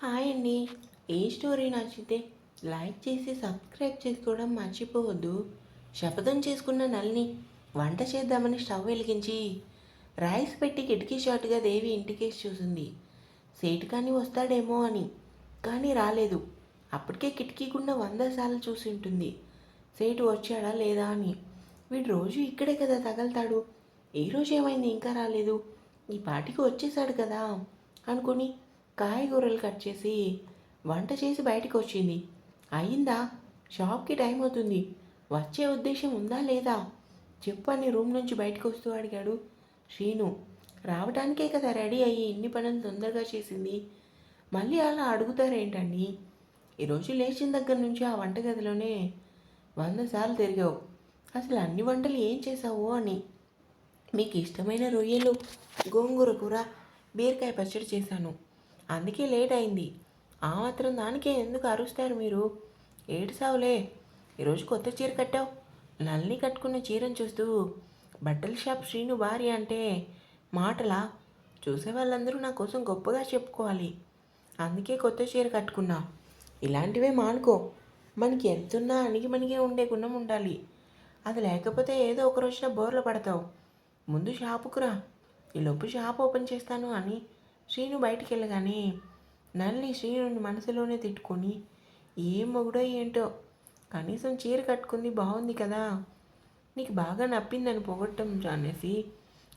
Hi అండి. ఏ story నచ్చితే లైక్ చేసి సబ్స్క్రైబ్ చేసుకోవడం మర్చిపోవద్దు. శపథం చేసుకున్న నల్ని వంట చేద్దామని స్టవ్ వెలిగించి రైస్ పెట్టి కిటికీ షాట్గా దేవి ఇంటికేసి చూసింది. సేటు కానీ వస్తాడేమో అని కానీ రాలేదు. అప్పటికే కిటికీ గుండా వంద సార్లు చూసి ఉంటుంది. సేటు వచ్చాడా లేదా అని. వీడు రోజు ఇక్కడే కదా తగలుతాడు. ఏ రోజు ఏమైంది ఇంకా రాలేదు. ఈ పాటికి వచ్చేసాడు కదా అనుకుని కాయగూరలు కట్ చేసి వంట చేసి బయటికి వచ్చింది అయిందా షాప్కి టైం అవుతుంది. వచ్చే ఉద్దేశం ఉందా లేదా? చెప్పు అని రూమ్ నుంచి బయటకు వస్తూ అడిగాడు. శ్రీను రావడానికే కదా రెడీ అయ్యి ఇన్ని పనులు తొందరగా చేసింది. మళ్ళీ అలా అడుగుతారేంటండి? ఈరోజు లేచిన దగ్గర నుంచి ఆ వంటగదిలోనే వంద సార్లు తిరిగావు. అసలు అన్ని వంటలు ఏం చేసావు అని. మీకు ఇష్టమైన రొయ్యలు గోంగూర కూర బీరకాయ పచ్చడి చేశాను. అందుకే లేట్ అయింది. ఆ మాత్రం దానికే ఎందుకు అరుస్తారు మీరు? ఏడు సావులే ఈరోజు కొత్త చీర కట్టావు. నల్ని కట్టుకున్న చీరను చూస్తూ బట్టల షాప్ శ్రీను భార్య అంటే మాటలా చూసే వాళ్ళందరూ నా కోసం గొప్పగా చెప్పుకోవాలి. అందుకే కొత్త చీర కట్టుకున్నా. ఇలాంటివే మానుకో. మనకి ఎంతున్నా అణిగి మణిగి ఉండే గుణం ఉండాలి. అది లేకపోతే ఏదో ఒక రోజున బోర్లు పడతావు. ముందు షాపుకురా ఈ ఈలోపు షాప్ ఓపెన్ చేస్తాను అని శ్రీను బయటికి వెళ్ళగానే నల్లి శ్రీనుని మనసులోనే తిట్టుకొని ఏం మొగుడో ఏంటో? కనీసం చీర కట్టుకుంది బాగుంది కదా. నీకు బాగా నప్పిందని పొగట్టం అనేసి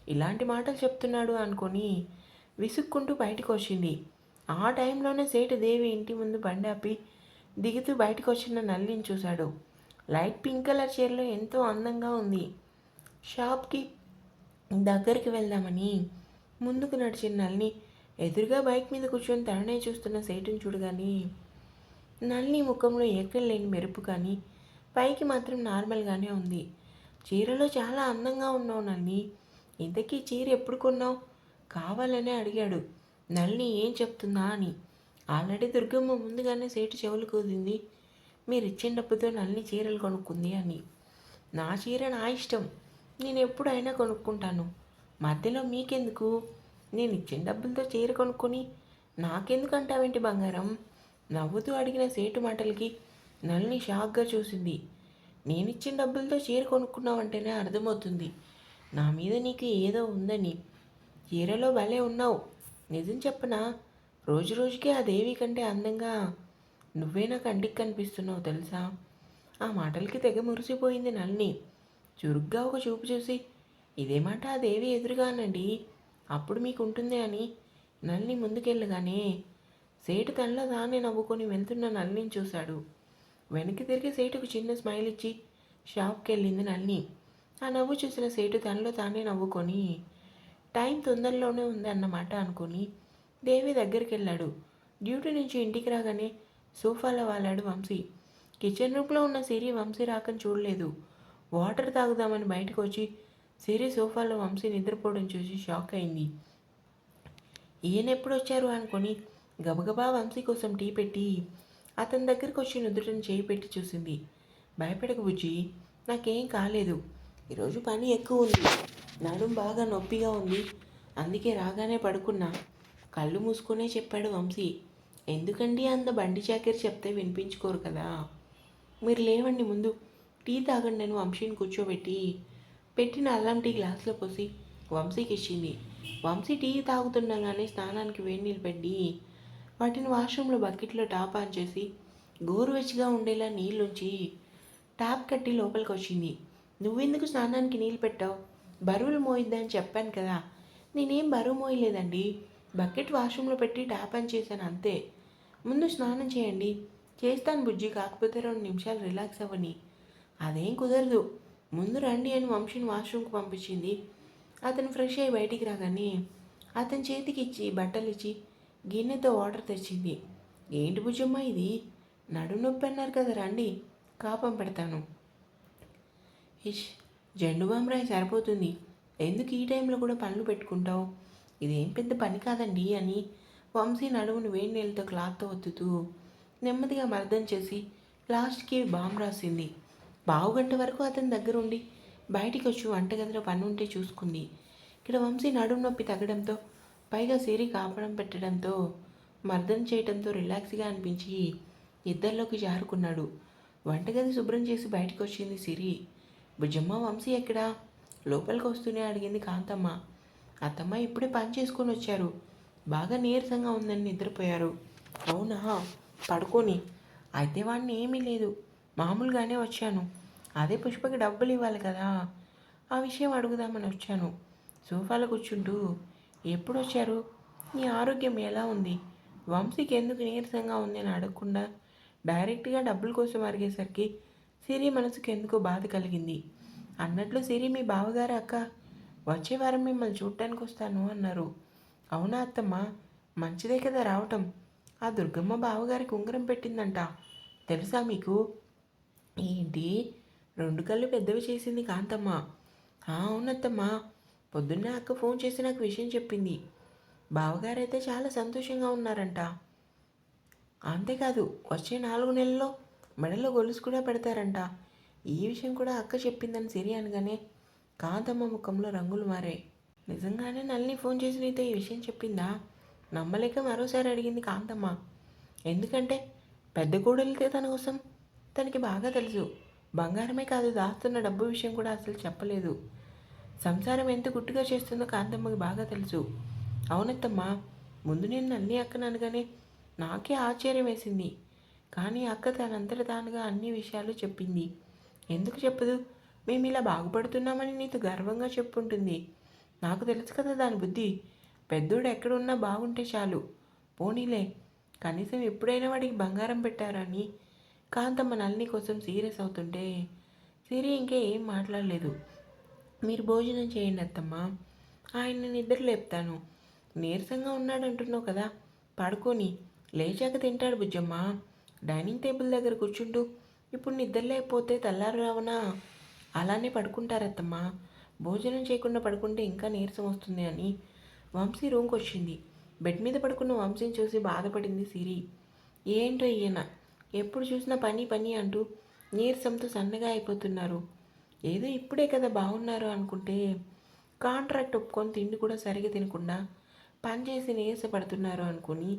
ఇలాంటి మాటలు చెప్తున్నాడు అనుకొని విసుక్కుంటూ బయటకు వచ్చింది ఆ టైంలోనే సేటు దేవి ఇంటి ముందు బండి దిగుతూ బయటకు వచ్చిన నల్లిని చూశాడు. లైట్ పింక్ కలర్ చీరలో ఎంతో అందంగా ఉంది. షాప్కి దగ్గరికి వెళ్దామని ముందుకు నడిచిన నల్ని ఎదురుగా బైక్ మీద కూర్చొని తననే చూస్తున్న సేటుని చూడగానే నల్లి ముఖంలో ఎక్కడ లేని మెరుపు కానీ పైకి మాత్రం నార్మల్గానే ఉంది. చీరలో చాలా అందంగా ఉన్నావు నల్ని ఇంతకీ చీర ఎప్పుడు కొన్నావు? కావాలనే అడిగాడు. నల్ని ఏం చెప్తుందా అని. ఆల్రెడీ దుర్గమ్మ ముందుగానే సేటు చెవులు కూదింది. మీరు ఇచ్చిన డబ్బుతో నల్ని చీరలు కొనుక్కుంది అని. నా చీర నా ఇష్టం. నేను ఎప్పుడైనా కొనుక్కుంటాను. మధ్యలో మీకెందుకు? నేను ఇచ్చిన డబ్బులతో చీర కొనుక్కొని నాకెందుకు అంటావేంటి బంగారం? నవ్వుతూ అడిగిన సేటు మాటలకి నల్ని షాక్గా చూసింది. నేను ఇచ్చిన డబ్బులతో చీర కొనుక్కున్నావంటేనే అర్థమవుతుంది. నా మీద నీకు ఏదో ఉందని. చీరలో భలే ఉన్నావు. నిజం చెప్పనా? రోజు రోజుకి ఆ దేవి కంటే అందంగా నువ్వే నా కంటికి కనిపిస్తున్నావు తెలుసా? ఆ మాటలకి తెగ మురిసిపోయింది నల్ని చురుగ్గా ఒక చూపు చూసి ఇదే మాట ఆ దేవి ఎదురుగానండి? అప్పుడు మీకు ఉంటుంది అని. నల్ని ముందుకెళ్ళగానే సేటు తనలో తానే నవ్వుకొని వెళ్తున్న నల్లిని చూశాడు. వెనక్కి తిరిగి సేటుకు చిన్న స్మైల్ ఇచ్చి షాప్కి వెళ్ళింది నల్లి ఆ నవ్వు చూసిన సేటు తనలో తానే నవ్వుకొని టైం తొందరలోనే ఉందన్నమాట అనుకుని దేవి దగ్గరికి వెళ్ళాడు డ్యూటీ నుంచి ఇంటికి రాగానే సోఫాలో వాలాడు వంశీ. కిచెన్ రూమ్లో ఉన్న సిరి వంశీ రాకని చూడలేదు. వాటర్ తాగుదామని బయటకు వచ్చి సిరి సోఫాలో వంశీ నిద్రపోవడం చూసి షాక్ అయింది. ఈయన ఎప్పుడు వచ్చారు అనుకొని గబగబా వంశీ కోసం టీ పెట్టి అతని దగ్గరకు వచ్చి నుదుటను చేయి పెట్టి చూసింది. భయపడక బుజ్జి నాకేం కాలేదు. ఈరోజు పని ఎక్కువ ఉంది నడుం బాగా నొప్పిగా ఉంది. అందుకే రాగానే పడుకున్నా. కళ్ళు మూసుకునే చెప్పాడు వంశీ. ఎందుకండి అంత బండి చాకరి చెప్తే వినిపించుకోరు కదా? మీరు లేవండి ముందు. టీ తాగండి నేను వంశీని కూర్చోబెట్టి పెట్టిన అల్లం టీ గ్లాస్లో పోసి వంశీకి ఇచ్చింది వంశీ టీ తాగుతుండగానే స్నానానికి వేడి నీళ్ళు పెట్టి వాటిని వాష్రూమ్లో బకెట్లో టాప్ ఆన్ చేసి గోరువెచ్చగా ఉండేలా నీళ్ళుంచి ట్యాప్ కట్టి లోపలికి వచ్చింది. నువ్వెందుకు స్నానానికి నీళ్ళు పెట్టావు? బరువులు మోయిద్దని చెప్పాను కదా. నేనేం బరువు మోయలేదండి. బకెట్ వాష్రూమ్లో పెట్టి ట్యాప్ ఆన్ చేశాను అంతే. ముందు స్నానం చేయండి. చేస్తాను బుజ్జి కాకపోతే రెండు నిమిషాలు రిలాక్స్ అవ్వని. అదేం కుదరదు. ముందు రండి అని వంశీని వాష్రూమ్కి పంపించింది. అతను ఫ్రెష్ అయ్యి బయటికి రాగానే అతని చేతికి ఇచ్చి బట్టలు ఇచ్చి గిన్నెతో వాటర్ తెచ్చింది ఏంటి భుజమ్మ ఇది? నడుము నొప్పి అన్నారు కదా రండి కాపం పెడతాను. ఇష్ జండు బాంబరాయి సరిపోతుంది. ఎందుకు ఈ టైంలో కూడా పనులు పెట్టుకుంటావు? ఇదేం పెద్ద పని కాదండి అని వంశీ నడుమును వేడి నీళ్ళతో క్లాత్తో ఒత్తుతూ నెమ్మదిగా మర్దం చేసి లాస్ట్కి బాంబు రాసింది. బావుగంట వరకు అతని దగ్గర ఉండి బయటికి వచ్చి వంటగదిలో పని ఉంటే చూసుకుంది. ఇక్కడ వంశీ నడుము నొప్పి తగ్గడంతో పైగా సిరి కాపడం పెట్టడంతో మర్దం చేయడంతో రిలాక్స్గా అనిపించి ఇద్దరిలోకి జారుకున్నాడు. వంటగది శుభ్రం చేసి బయటకు వచ్చింది సిరి. బుజ్జమ్మ వంశీ ఎక్కడా? లోపలికి వస్తూనే అడిగింది కాంతమ్మ. అత్తమ్మ ఇప్పుడే పని చేసుకొని వచ్చారు. బాగా నీరసంగా ఉందని నిద్రపోయారు. అవునా? పడుకొని. అయితే వాడిని ఏమీ లేదు. మామూలుగానే వచ్చాను. అదే పుష్పకి డబ్బులు ఇవ్వాలి కదా. ఆ విషయం అడుగుదామని వచ్చాను. సోఫాలో కూర్చుంటూ ఎప్పుడు వచ్చారు? నీ ఆరోగ్యం ఎలా ఉంది? వంశీకి ఎందుకు నీరసంగా ఉంది? అని అడగకుండా డైరెక్ట్గా డబ్బుల కోసం అడిగేసరికి సిరి మనసుకు ఎందుకో బాధ కలిగింది. అన్నట్లు సిరి మీ బావగారు అక్క. వచ్చే వారం మిమ్మల్ని చూడటానికి వస్తాను అన్నారు. అవునా అత్తమ్మ? మంచిదే కదా రావటం. ఆ దుర్గమ్మ బావగారికి ఉంగరం పెట్టిందంట. తెలుసా మీకు? ఏంటి? రెండు కళ్ళు పెద్దవి చేసింది కాంతమ్మ. అవునత్తమ్మ. పొద్దున్నే అక్క ఫోన్ చేసి నాకు విషయం చెప్పింది. బావగారైతే చాలా సంతోషంగా ఉన్నారంట. అంతేకాదు వచ్చే నాలుగు నెలల్లో మెడలో గొలుసు కూడా పెడతారంట. ఈ విషయం కూడా అక్క చెప్పిందని సిరి అనగానే కాంతమ్మ ముఖంలో రంగులు మారాయి నిజంగానే నల్ని ఫోన్ చేసి నీతో ఈ విషయం చెప్పిందా? నమ్మలేక మరోసారి అడిగింది కాంతమ్మ. ఎందుకంటే పెద్ద కోడలితే తన కోసం తనకి బాగా తెలుసు. బంగారమే కాదు దాస్తున్న డబ్బు విషయం కూడా అసలు చెప్పలేదు. సంసారం ఎంత గుట్టుగా చేస్తుందో కాంతమ్మకి బాగా తెలుసు. అవునత్తమ్మా ముందు నేను నల్లి అక్కను అనగానే నాకే ఆశ్చర్యం వేసింది. కానీ అక్క తనంతట తానుగా అన్ని విషయాలు చెప్పింది. ఎందుకు చెప్పదు? మేము ఇలా బాగుపడుతున్నామని నీతో గర్వంగా చెప్పుంటుంది. నాకు తెలుసు కదా దాని బుద్ధి. పెద్దోడు ఎక్కడున్నా బాగుంటే చాలు. పోనీలే కనీసం ఎప్పుడైనా వాడికి బంగారం పెట్టారని? కాంతమ్మ నల్ని కోసం సీరియస్ అవుతుంటే సిరి ఇంకే ఏం మాట్లాడలేదు. మీరు భోజనం చేయండి అత్తమ్మ. ఆయన నిద్ర లేపుతాను. నీరసంగా ఉన్నాడంటున్నావు కదా. పడుకొని. లేచాక తింటాడు బుజ్జమ్మ. డైనింగ్ టేబుల్ దగ్గర కూర్చుంటూ ఇప్పుడు నిద్ర లేకపోతే తెల్లారు రావునా అలానే పడుకుంటారత్తమ్మ. భోజనం చేయకుండా పడుకుంటే ఇంకా నీరసం వస్తుంది అని వంశీ రూమ్కి వచ్చింది బెడ్ మీద పడుకున్న వంశీని చూసి బాధపడింది సిరి. ఏంటో ఈయన? ఎప్పుడు చూసినా పని పని అంటూ నీరసంతో సన్నగా అయిపోతున్నారు. ఏదో ఇప్పుడే కదా బాగున్నారు అనుకుంటే కాంట్రాక్ట్ ఒప్పుకొని తిండి కూడా సరిగా తినకుండా పని చేసి నీరసపడుతున్నారు అనుకుని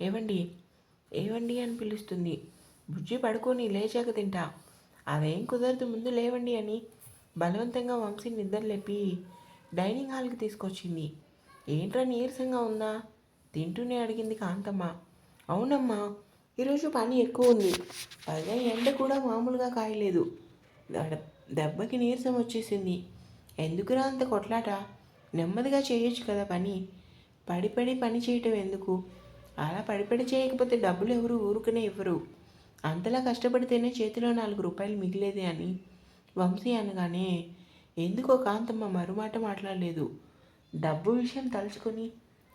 ఏవండి ఏవండి అని పిలుస్తుంది. బుజ్జి పడుకొని లేచాక తింటా. అదేం కుదరదు ముందు లేవండి అని బలవంతంగా వంశీని నిద్ర లేపి డైనింగ్ హాల్కి తీసుకొచ్చింది. ఏంట్రా నీరసంగా ఉందా? తింటూనే అడిగింది కాంతమ్మ. అవునమ్మా ఈరోజు పని ఎక్కువ ఉంది. పైగా ఎండ కూడా మామూలుగా కాయలేదు. దెబ్బకి నీరసం వచ్చేసింది. ఎందుకురా అంత కొట్లాట? నెమ్మదిగా చేయొచ్చు కదా పని. పడిపడి పని చేయటం ఎందుకు? అలా పడిపడి చేయకపోతే డబ్బులు ఎవరు ఊరుకునే ఇవ్వరు. అంతలా కష్టపడితేనే చేతిలో నాలుగు రూపాయలు మిగిలేదే అని వంశీ అనగానే ఎందుకో కాంతమ్మ మరుమాట మాట్లాడలేదు. డబ్బు విషయం తలుచుకొని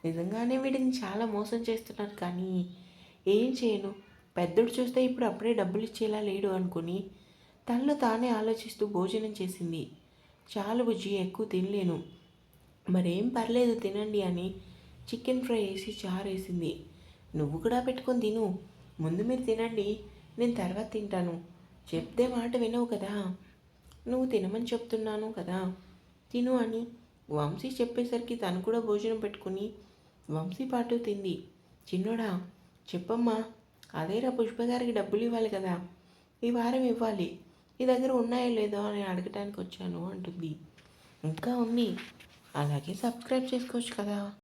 నిజంగానే వీటిని చాలా మోసం చేస్తున్నారు కానీ ఏం చేయను? పెద్దోడు చూస్తే ఇప్పుడు అప్పుడే డబ్బులు ఇచ్చేలా లేడు అనుకుని తనలో తానే ఆలోచిస్తూ భోజనం చేసింది. చాలు బుజ్జి ఎక్కువ తినలేను. మరేం పర్లేదు తినండి అని చికెన్ ఫ్రై వేసి చారు వేసింది. నువ్వు కూడా పెట్టుకొని తిను. ముందు మీరు తినండి నేను తర్వాత తింటాను. చెప్తే మాట వినవు కదా. నువ్వు తినమని చెప్తున్నాను కదా. తిను అని వంశీ చెప్పేసరికి తను కూడా భోజనం పెట్టుకుని వంశీ పాటు తింది. చిన్నోడా చెప్పమ్మా అదేరా పుష్ప గారికి డబ్బులు ఇవ్వాలి కదా. ఈ వారం ఇవ్వాలి. నీ దగ్గర ఉన్నాయో లేదో అని అడగటానికి వచ్చాను అంటుంది. ఇంకా ఉంది. అలాగే సబ్స్క్రైబ్ చేసుకోవచ్చు కదా.